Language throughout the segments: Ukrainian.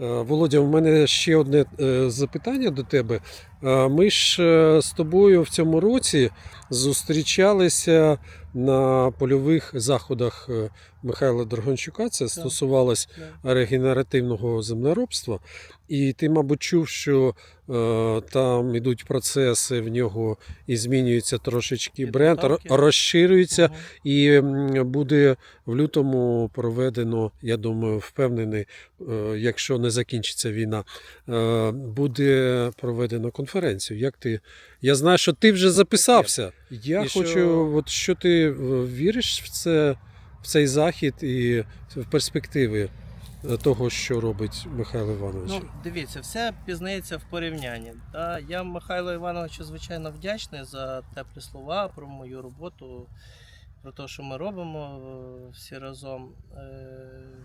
Е, Володя, у мене ще одне е, запитання до тебе. Е, Ми ж е, з тобою в цьому році зустрічалися на польових заходах е, Михайла Драгончука. Це стосувалось регенеративного землеробства. І ти, мабуть, чув, що е, там ідуть процеси, в нього і змінюється трошечки бренд, ро- розширюється. І буде в лютому проведено, я думаю, впевнений, е, якщо не закінчиться війна, е, буде проведено конференцію. Як ти? Я знаю, що ти вже записався. Я І хочу, що- от що ти е, віриш в це, в цей захід і в перспективи е, того, що робить Михайло Іванович. Ну, дивіться, все пізнається в порівнянні. Та я Михайлу Івановичу звичайно вдячний за теплі слова про мою роботу, про те, що ми робимо е, всі разом.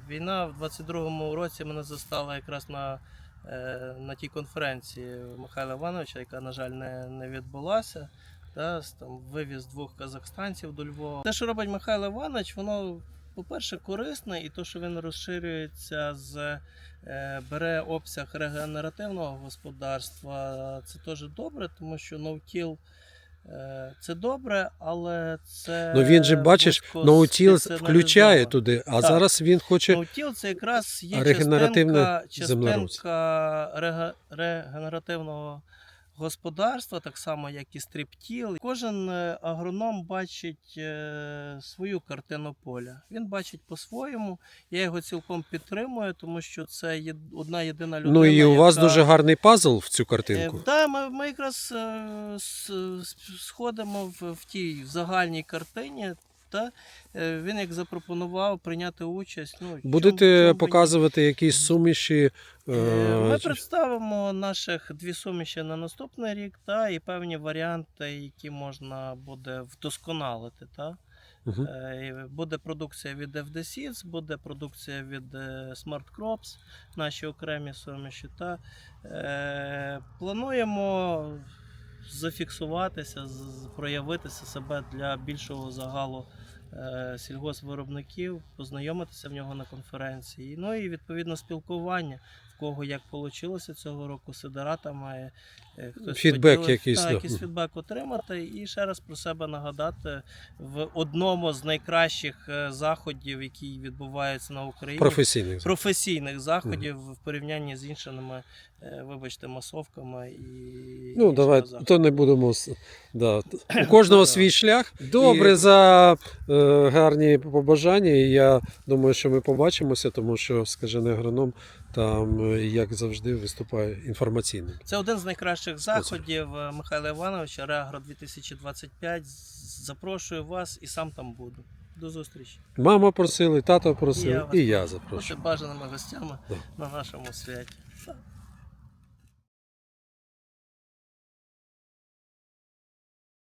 Війна в 22-му році мене застала якраз на, на тій конференції Михайла Івановича, яка, на жаль, не, не відбулася. Да, там, вивіз двох казахстанців до Львова. Те, що робить Михайло Іванович, воно, по-перше, корисне, і те, що він розширюється з е, бере обсяг регенеративного господарства, це теж добре, тому що е, це добре, але це. Ну він же, бачиш, ноутіл включає туди, а Так. зараз він хоче. Ноутіл це якраз є регенеративна частинка, частинка реге- регенеративного господарства, так само як і стріптіл. Кожен е, агроном бачить е, свою картину поля. Він бачить по-своєму. Я його цілком підтримую, тому що це є одна єдина людина. Ну і у вас яка... дуже гарний пазл в цю Е, картинку. Да, ми, ми якраз е, сходимо в, в тій в загальній картині. Та е, він як запропонував прийняти участь. Ну, Будете чому ні? показувати якісь суміші. Е, е, Ми представимо наших дві суміші на наступний рік, та і певні варіанти, які можна буде вдосконалити. Та? Е, Буде продукція від FD буде продукція від Smart Crops, наші окремі суміші. Та плануємо зафіксуватися, проявитися себе для більшого загалу е, сільгоспвиробників, познайомитися в нього на конференції. Ну і відповідно спілкування. Кого як вийшло цього року, Сидората має е, хтось Фідбек якийсь, та, да. якийсь фідбек отримати. І ще раз про себе нагадати в одному з найкращих е, заходів, які відбуваються на Україні. професійних. Професійних заходів в порівнянні з іншими, е, вибачте, масовками і Ну, давай, заходами. то не будемо. Да. У кожного свій шлях. Добре І- за е, гарні побажання. І я думаю, що ми побачимося, тому що скажений агроном там, е, як завжди, виступає інформаційним. Це один з найкращих заходів е, Михайла Івановича, Реагро 2025. Запрошую вас і сам там буду. До зустрічі. Мама просили, тато просив, І я і я Бути запрошую. бажаними гостями Да. на нашому святі.